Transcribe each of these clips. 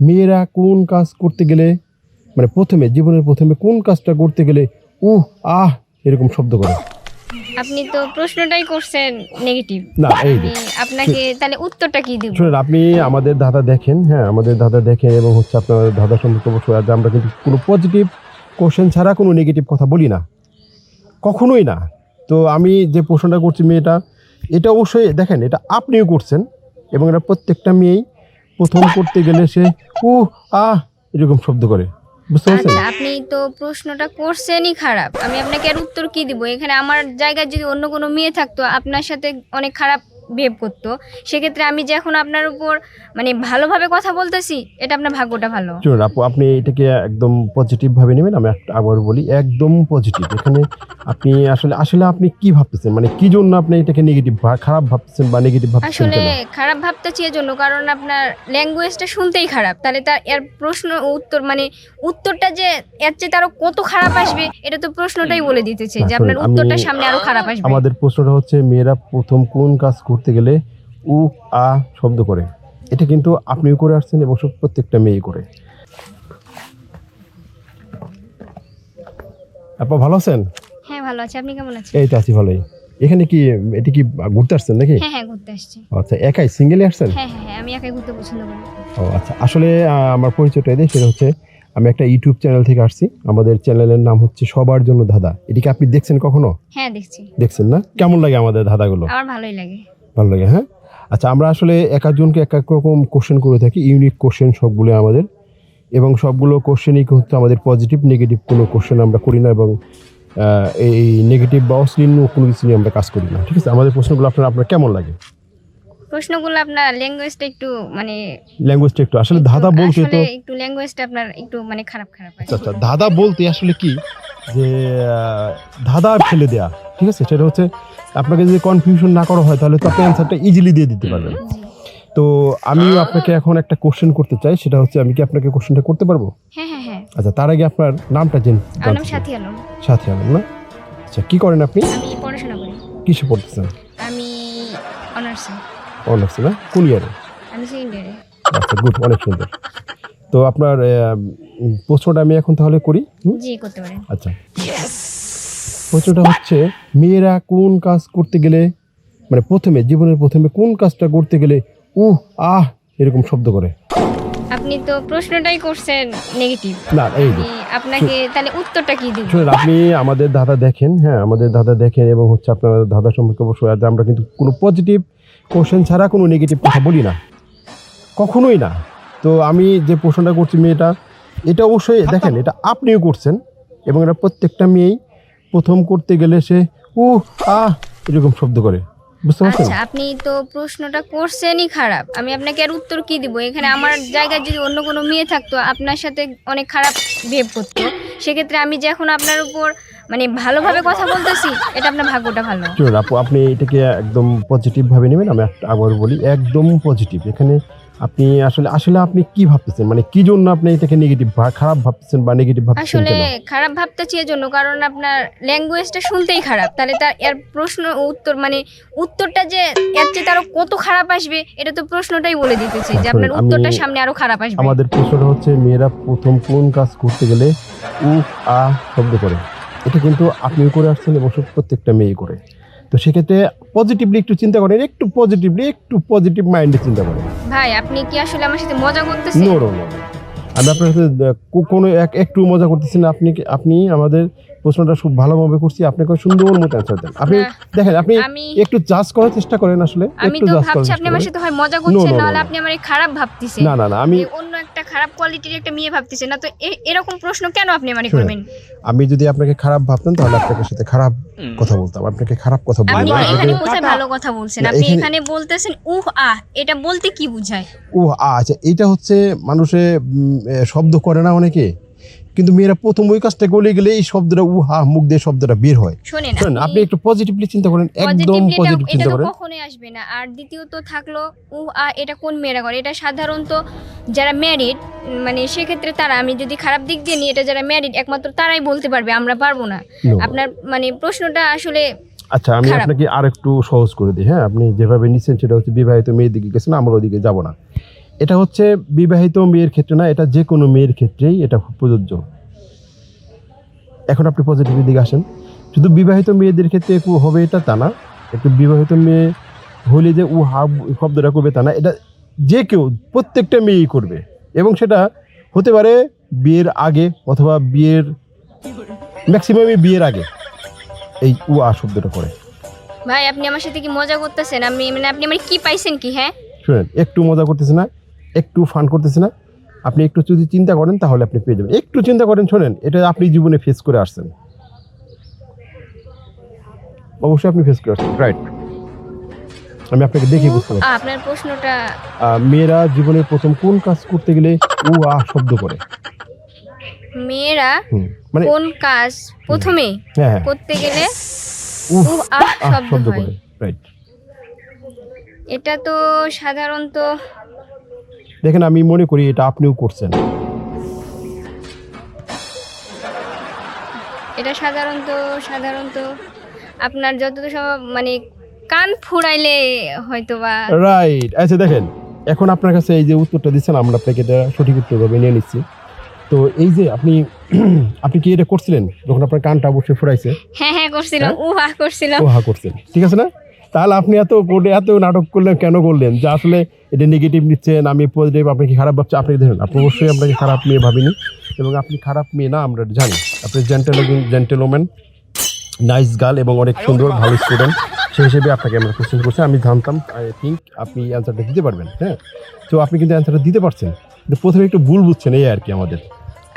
মেয়েরা কোন কাজ করতে গেলে মানে প্রথমে জীবনের প্রথমে কোন কাজটা করতে গেলে উহ আহ এরকম শব্দ করে। আপনি তো প্রশ্নটাই করছেন নেগেটিভ না এই যে আপনাকে তাহলে উত্তরটা কি দিব? শুনুন আপনি আমাদের দাদা দেখেন হ্যাঁ আমাদের দাদা দেখেন এবং হচ্ছে আপনার দাদা সম্পর্কে অবশ্যই আজ আমরা কিন্তু কোনো পজিটিভ কোশ্চেন ছাড়া কোনো নেগেটিভ কথা বলি না। কখনোই না। তো আমি যে প্রশ্নটা করছি মেয়েটা এটা অবশ্যই দেখেন এটা আপনিও করছেন এবং এটা প্রত্যেকটা মেয়েই প্রথম করতে গেলে সে, ও আহ এরকম শব্দ করে। বুঝতে আচ্ছা আপনি তো প্রশ্নটা করছেনই খারাপ। আমি আপনাকে আর উত্তর কি দিব? এখানে আমার জায়গায় যদি অন্য কোনো মেয়ে থাকতো, আপনার সাথে অনেক খারাপ বিহেভ করতো। সেক্ষেত্রে আমি যে এখন আপনার উপর মানে ভালোভাবে কথা বলতেছি এটা আপনার ভাগ্যটা ভালো। শুনুন আপু আপনি এটাকে একদম পজিটিভ ভাবে নেবেন আমি আবার বলি একদম পজিটিভ এখানে আপনি আসলে আসলে আপনি কি ভাবতেছেন? মানে কি জন্য আপনি এটাকে নেগেটিভ খারাপ ভাবতেছেন বা নেগেটিভ ভাবতেছেন আসলে খারাপ ভাবতেছি এর জন্য কারণ আপনার ল্যাঙ্গুয়েজটা শুনতেই খারাপ। তাহলে তার এর প্রশ্ন উত্তর মানে উত্তরটা যে এর চেয়ে তারও কত খারাপ আসবে এটা তো প্রশ্নটাই বলে দিতেছে যে আপনার উত্তরটা সামনে আরও খারাপ আসবে। আমাদের প্রশ্নটা হচ্ছে মেয়েরা প্রথম কোন কাজ করতে গেলে উ আ শব্দ করে। এটা কিন্তু আপনিও করে আসছেন এবং সব প্রত্যেকটা মেয়ে করে। আপা ভালো আছেন? হ্যাঁ ভালো আছে। আপনি কেমন আছেন? এই তো আছি ভালোই। এখানে কি এটি কি ঘুরতে আসছেন নাকি? হ্যাঁ হ্যাঁ ঘুরতে আসছি। আচ্ছা একাই সিঙ্গেলে আসছেন? হ্যাঁ হ্যাঁ হ্যাঁ আমি একাই ঘুরতে পছন্দ করি। ও আচ্ছা আসলে আমার পরিচয়টা এদের সেটা হচ্ছে আমি একটা ইউটিউব চ্যানেল থেকে আসছি। আমাদের চ্যানেলের নাম হচ্ছে সবার জন্য দাদা এটিকে আপনি দেখছেন কখনো? হ্যাঁ দেখছি। দেখছেন না? কেমন লাগে আমাদের দাদাগুলো আমার ভালোই লাগে। ভালো লাগে হ্যাঁ? আচ্ছা আমরা আসলে এক একজনকে এক এক রকম কোশ্চেন করে থাকি ইউনিক কোশ্চেন সবগুলো আমাদের। এবং সবগুলো কোশ্চেনই হচ্ছে আমাদের পজিটিভ নেগেটিভ কোনো কোশ্চেন আমরা করি না এবং এই নেগেটিভ বা অশ্লীল কোনো কিছু নিয়ে আমরা কাজ করি না। ঠিক আছে আমাদের প্রশ্নগুলো আপনার আপনার কেমন লাগে? প্রশ্নগুলো আপনার ল্যাঙ্গুয়েজটা একটু মানে ল্যাঙ্গুয়েজটা একটু আসলে দাদা বলতে তো একটু ল্যাঙ্গুয়েজটা আপনার একটু মানে খারাপ খারাপ আচ্ছা আচ্ছা দাদা বলতে আসলে কি? যে ধাঁধা ফেলে দেয়া ঠিক আছে? সেটা হচ্ছে আপনাকে যদি কনফিউশন না করা হয় তাহলে তো আপনি অ্যান্সারটা ইজিলি দিয়ে দিতে পারবেন। তো আমিও আপনাকে এখন একটা কোশ্চেন করতে চাই সেটা হচ্ছে আমি কি আপনাকে কোশ্চেনটা করতে পারব? হ্যাঁ হ্যাঁ হ্যাঁ। আচ্ছা তার আগে আপনার নামটা জেন নাম সাথী আলম। সাথে আলম না? আচ্ছা কি করেন আপনি? আমি পড়াশোনা করি। কিসে পড়তেছেন? আমি অনার্সে অনার্সে না? কোন ইয়ারে আমি সেকেন্ড ইয়ারে আচ্ছা গুড অনেক সুন্দর। তো আপনার প্রশ্নটা আমি এখন তাহলে করি জি করতে পারেন। আচ্ছা। প্রশ্নটা হচ্ছে মেয়েরা কোন কাজ করতে গেলে মানে প্রথমে জীবনের প্রথমে কোন কাজটা করতে গেলে উহ আহ এরকম শব্দ করে? আপনি তো প্রশ্নটাই করছেন নেগেটিভ না এই আপনাকে তাহলে উত্তরটা কি দিব? শুনুন আপনি আমাদের দাদা দেখেন হ্যাঁ আমাদের দাদা দেখেন এবং হচ্ছে আপনার দাদা সম্পর্কে অবশ্যই আজ আমরা কিন্তু কোনো পজিটিভ কোশ্চেন ছাড়া কোনো নেগেটিভ কথা বলি না। কখনোই না। তো আমি যে প্রশ্নটা করছি মেয়েটা এটা অবশ্যই দেখেন এটা আপনিও করছেন এবং এটা প্রত্যেকটা মেয়েই প্রথম করতে গেলে সে উ আহ এরকম শব্দ করে। বুঝতে পারছেন? আচ্ছা আপনি তো প্রশ্নটা করছেনই খারাপ। আমি আপনাকে আর উত্তর কি দিব? এখানে আমার জায়গায় যদি অন্য কোনো মেয়ে থাকতো আপনার সাথে অনেক খারাপ বিহেভ করতো। সেক্ষেত্রে আমি যে এখন আপনার উপর মানে ভালোভাবে কথা বলতেছি এটা আপনার ভাগ্যটা ভালো। আপু আপনি এটাকে একদম পজিটিভ ভাবে নেবেন আমি আবার বলি একদম পজিটিভ এখানে আপনি আসলে আসলে আপনি কি ভাবতেছেন? মানে কি জন্য আপনি এটাকে নেগেটিভ খারাপ ভাবতেছেন বা নেগেটিভ ভাবতেছেন আসলে খারাপ ভাবতেছি এর জন্য কারণ আপনার ল্যাঙ্গুয়েজটা শুনতেই খারাপ। তাহলে তার এর প্রশ্ন উত্তর মানে উত্তরটা যে এর চেয়ে তারও কত খারাপ আসবে এটা তো প্রশ্নটাই বলে দিতেছে যে আপনার উত্তরটা সামনে আরও খারাপ আসবে। আমাদের প্রশ্নটা হচ্ছে মেয়েরা প্রথম কোন কাজ করতে গেলে উ আ শব্দ করে? এটা কিন্তু আপনিও করে আসছেন এবং প্রত্যেকটা মেয়ে করে। তো সেক্ষেত্রে পজিটিভলি একটু চিন্তা করেন একটু পজিটিভলি একটু পজিটিভ মাইন্ডে চিন্তা করেন। ভাই আপনি কি আসলে আমার সাথে মজা করতেছেন? নো নো আমি আপনার সাথে কোনো এক একটু মজা করতেছি না। আপনি আপনি আমাদের প্রশ্নটা খুব ভালোভাবে করছি। আপনাকে সুন্দর মতো অ্যান্সার দেন। আপনি দেখেন আপনি একটু জাজ করার চেষ্টা করেন আসলে। আমি একটু তো জাজ করার ভাবছি আপনি আমার সাথে হয় মজা করছেন no, না হলে আপনি আমার খারাপ ভাবতেছেন। না না না আমি একটা খারাপ কোয়ালিটির একটা মেয়ে ভাবতেছেন না? তো এরকম প্রশ্ন কেন আপনি মানে করবেন? আমি যদি আপনাকে খারাপ ভাবতাম তাহলে আপনাকে সাথে খারাপ কথা বলতাম। আপনাকে খারাপ কথা আপনি বলব না এখানে কোথায় ভালো কথা বলছেন। আপনি এখানে- বলতেছেন উহ আহ এটা বলতে কি বুঝায়? আহ আচ্ছা এটা হচ্ছে মানুষে শব্দ করে না অনেকে? কিন্তু মেয়েরা প্রথম ওই কাজটা গলে গেলে এই শব্দটা উ হা মুখ দিয়ে শব্দটা বের হয়। শোনেন আপনি একটু পজিটিভলি চিন্তা করেন একদম পজিটিভ চিন্তা করেন। কখনোই আসবে না। আর দ্বিতীয়ত থাকল উ আ এটা কোন মেয়েরা করে? এটা সাধারণত যারা ম্যারিড মানে সেক্ষেত্রে তারা আমি যদি খারাপ দিক দিয়ে নিই এটা যারা ম্যারিড একমাত্র তারাই বলতে পারবে আমরা পারব না। আপনার মানে প্রশ্নটা আসলে আচ্ছা আমি আপনাকে আর একটু সহজ করে দিই হ্যাঁ? আপনি যেভাবে নিচ্ছেন সেটা হচ্ছে বিবাহিত মেয়ের দিকে গেছেন আমরা ওদিকে যাব না। এটা হচ্ছে বিবাহিত মেয়ের ক্ষেত্রে না এটা যে কোনো মেয়ের ক্ষেত্রেই এটা প্রযোজ্য। এখন আপনি পজিটিভের দিকে আসেন। শুধু বিবাহিত মেয়েদের ক্ষেত্রে একটু হবে এটা তা না একটু বিবাহিত মেয়ে হলে যে উ হাব শব্দটা করবে তা না এটা যে কেউ প্রত্যেকটা মেয়েই করবে। এবং সেটা হতে পারে বিয়ের আগে অথবা বিয়ের ম্যাক্সিমামই বিয়ের আগে এই উ আ শব্দটা করে। ভাই আপনি আমার সাথে কি মজা করতেছেন? আমি মানে আপনি আমার কি পাইছেন কি হ্যাঁ? শুনেন একটু মজা করতেছে না। একটু ফান করতেছে না। আপনি একটু যদি চিন্তা করেন তাহলে আপনি পেয়ে যাবেন। একটু চিন্তা করেন শোনেন এটা আপনি জীবনে ফেস করে আসছেন। অবশ্যই আপনি ফেস করে আসছেন রাইট আমি আপনাকে দেখি বুঝতে পারছি। আপনার প্রশ্নটা মেয়েরা জীবনের প্রথম কোন কাজ করতে গেলে উ আ শব্দ করে? মেয়েরা মানে কোন কাজ প্রথমে হ্যাঁ হ্যাঁ। করতে গেলে উ আহ শব্দ শব্দ করে রাইট এটা তো সাধারণত দেখেন আমি মনে করি এটা আপনিও করছেন। এটা সাধারণত সাধারণত আপনার যতদূর সম্ভব মানে কান ফুরাইলে হয়তো বা রাইট আচ্ছা দেখেন এখন আপনার কাছে এই যে উত্তরটা দিচ্ছেন আমরা আপনাকে এটা সঠিক উত্তরভাবে নিয়ে নিচ্ছি। তো এই যে আপনি আপনি কি এটা করছিলেন? যখন আপনার কানটা অবশ্যই ফুরাইছে? হ্যাঁ হ্যাঁ করছিলাম। হ্যাঁ? উহা করছিলাম। উহা করছেন। ঠিক আছে না? তাহলে আপনি এত করে এত নাটক করলেন কেন করলেন? যে আসলে এটা নেগেটিভ নিচ্ছেন, আমি পজিটিভ আপনি কি খারাপ ভাবছেন? আপনি দেখুন, আপনি অবশ্যই আপনাকে খারাপ মেয়ে ভাবিনি এবং আপনি খারাপ মেয়ে না, আমরা জানি। আপনি জেন্টেল জেন্টেলম্যান নাইস গার্ল এবং অনেক সুন্দর, ভালো স্টুডেন্ট সেই হিসেবে আপনাকে আমরা কোশ্চেন করছি। আমি জানতাম, আই থিঙ্ক আপনি অ্যান্সারটা দিতে পারবেন হ্যাঁ? তো আপনি কিন্তু অ্যান্সারটা দিতে পারছেন। কিন্তু প্রথমে একটু ভুল বুঝছেন, এই আর কি আমাদের।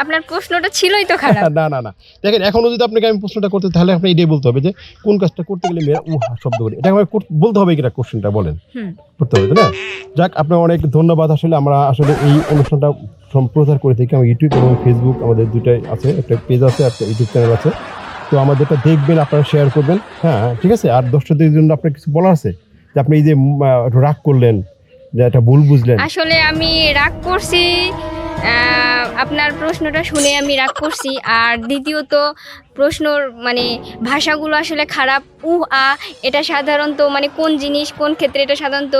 আপনার প্রশ্নটা ছিলই তো খারাপ। না না না। দেখেন এখনও যদি আপনাকে আমি প্রশ্নটা করতে তাহলে আপনি এটাই বলতে হবে যে কোন কাজটা করতে গেলে মেয়েরা উহা শব্দ করে। এটা আমার কর- বলতে হবে কিনা কোশ্চেনটা বলেন। করতে হবে না? যাক আপনার অনেক ধন্যবাদ। আসলে আমরা আসলে এই অনুষ্ঠানটা সম্প্রচার করে থাকি আমার ইউটিউব এবং ফেসবুক আমাদের দুটাই আছে একটা পেজ আছে একটা ইউটিউব চ্যানেল আছে। তো আমাদেরটা দেখবেন আপনারা শেয়ার করবেন। হ্যাঁ ঠিক আছে? আর দর্শকদের জন্য আপনার কিছু বলার আছে? যে আপনি এই যে রাগ করলেন যে একটা ভুল বুঝলেন। আসলে আমি রাগ করছি আপনার প্রশ্নটা শুনে আমি রাগ করছি। আর দ্বিতীয়ত প্রশ্নর মানে ভাষাগুলো আসলে খারাপ। উহ আ এটা সাধারণত মানে কোন জিনিস কোন ক্ষেত্রে এটা সাধারণত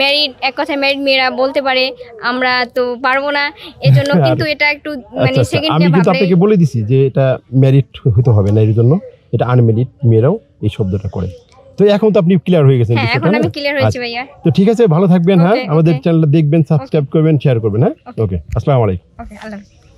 ম্যারিড এক কথায় ম্যারিড মেয়েরা বলতে পারে আমরা তো পারব না। এজন্য কিন্তু এটা একটু মানে আচ্ছা আচ্ছা সেকেন্ডে আমি কিন্তু আপনাকে বলে দিছি যে এটা ম্যারিড হতে হবে না এর জন্য এটা আনম্যারিড মেয়েরাও এই শব্দটা করে। তো এখন তো আপনি ক্লিয়ার হয়ে গেছেন হ্যাঁ এখন? আমি ক্লিয়ার হয়েছি আচ্ছা। ভাইয়া তো ঠিক আছে ভালো থাকবেন হ্যাঁ আমাদের. চ্যানেলটা দেখবেন সাবস্ক্রাইব করবেন শেয়ার করবেন হ্যাঁ ওকে আসসালামু আলাইকুম ওকে আল্লাহ।